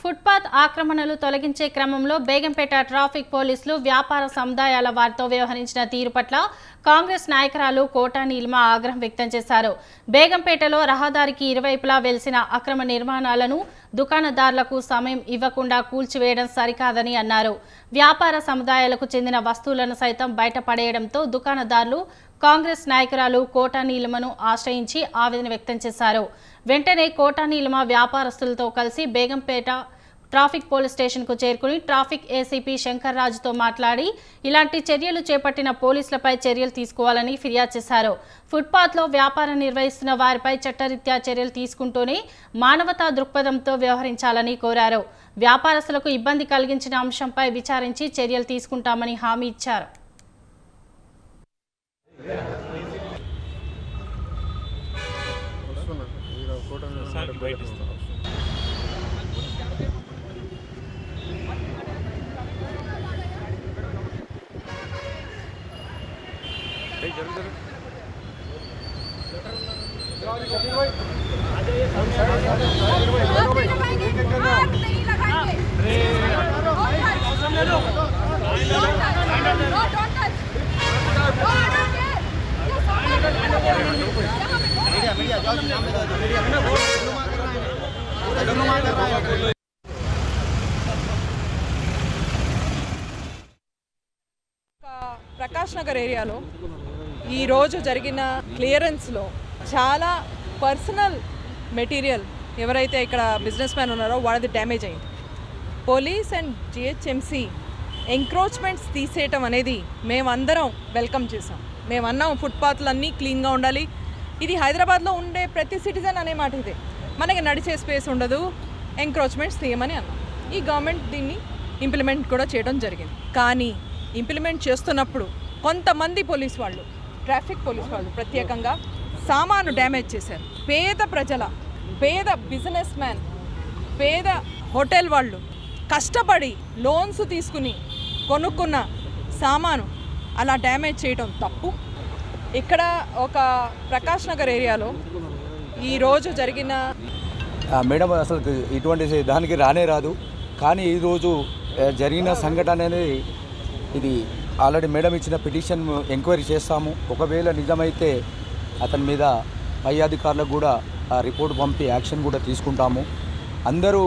Footpath ఆక్రమణలు తొలగించే క్రమంలో బేగంపేట ట్రాఫిక్ పోలీసులు వ్యాపార సముదాయాల వారితో వ్యవహరించిన తీరు పట్ల కాంగ్రెస్ నాయకురాలు కోటా నీలిమ ఆగ్రహం వ్యక్తం చేశారు. బేగంపేటలో రహదారికి ఇరువైపులా వెలిసిన అక్రమ నిర్మాణాలను దుకాణదారులకు సమయం ఇవ్వకుండా కూల్చివేయడం సరికాదని అన్నారు. వ్యాపార సముదాయాలకు చెందిన వస్తువులను సైతం బయటపడేయడంతో దుకాణదారులు కాంగ్రెస్ నాయకురాలు కోటా నీలిమను ఆశ్రయించి ఆవేదన వ్యక్తం చేశారు. వెంటనే కోటా నీలిమ వ్యాపారస్తులతో కలిసి బేగంపేట ట్రాఫిక్ పోలీస్ స్టేషన్కు చేరుకుని ట్రాఫిక్ ఏసీపీ శంకర్ రాజుతో మాట్లాడి ఇలాంటి చర్యలు చేపట్టిన పోలీసులపై చర్యలు తీసుకోవాలని ఫిర్యాదు చేశారు. ఫుట్పాత్లో వ్యాపారం నిర్వహిస్తున్న వారిపై చట్టరీత్యా చర్యలు తీసుకుంటూనే మానవతా దృక్పథంతో వ్యవహరించాలని కోరారు. వ్యాపారస్తులకు ఇబ్బంది కలిగించిన అంశంపై విచారించి చర్యలు తీసుకుంటామని హామీ ఇచ్చారు. బయట ఇస్తాం అదే ప్రకాష్ నగర్ ఏరియాలో ఈరోజు జరిగిన క్లియరెన్స్లో చాలా పర్సనల్ మెటీరియల్ ఎవరైతే ఇక్కడ బిజినెస్ మ్యాన్ ఉన్నారో వాళ్ళది డ్యామేజ్ అయింది. పోలీస్ అండ్ జిహెచ్ఎంసి ఎంక్రోచ్మెంట్స్ తీసేయటం అనేది మేమందరం వెల్కమ్ చేసాం మేమన్నాం ఫుట్పాత్లు అన్నీ క్లీన్గా ఉండాలి. ఇది హైదరాబాద్లో ఉండే ప్రతి సిటిజన్ అనే మాట ఇదే. మనకి నడిచే స్పేస్ ఉండదు. ఎంక్రోచ్మెంట్స్ తీయమని అన్నాం. ఈ గవర్నమెంట్ దీన్ని ఇంప్లిమెంట్ కూడా చేయడం జరిగింది. కానీ ఇంప్లిమెంట్ చేస్తున్నప్పుడు కొంతమంది పోలీస్ వాళ్ళు ట్రాఫిక్ పోలీస్ వాళ్ళు ప్రత్యేకంగా సామాను డ్యామేజ్ చేశారు. పేద ప్రజల పేద బిజినెస్ మ్యాన్ పేద హోటల్ వాళ్ళు కష్టపడి లోన్స్ తీసుకుని కొనుక్కున్న సామాను అలా డ్యామేజ్ చేయడం తప్పు. ఇక్కడ ఒక ప్రకాష్ నగర్ ఏరియాలో ఈరోజు జరిగిన మేడం అసలు ఇటువంటి దానికి రానే రాదు. కానీ ఈరోజు జరిగిన సంఘటన అనేది ఇది ఆల్రెడీ మేడం ఇచ్చిన పిటిషన్ ఎంక్వైరీ చేస్తాము. ఒకవేళ నిజమైతే అతని మీద పై అధికారులకు కూడా ఆ రిపోర్ట్ పంపి యాక్షన్ కూడా తీసుకుంటాము. అందరూ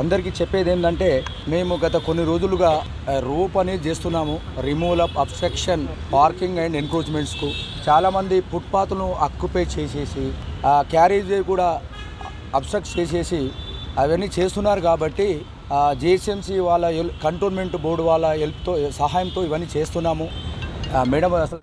అందరికీ చెప్పేది ఏంటంటే మేము గత కొన్ని రోజులుగా రూప్ అనేది చేస్తున్నాము. Removal of obstruction parking and ఎన్క్రోచ్మెంట్స్కు. చాలామంది ఫుట్పాత్ను అక్యుపై చేసేసి ఆ క్యారేజ్ కూడా అబ్స్ట్రక్ట్ చేసేసి అవన్నీ చేస్తున్నారు కాబట్టి జిహెచ్ఎంసీ వాళ్ళ కంటోన్మెంట్ బోర్డు వాళ్ళ హెల్ప్తో సహాయంతో ఇవన్నీ చేస్తున్నాము. మేడం అసలు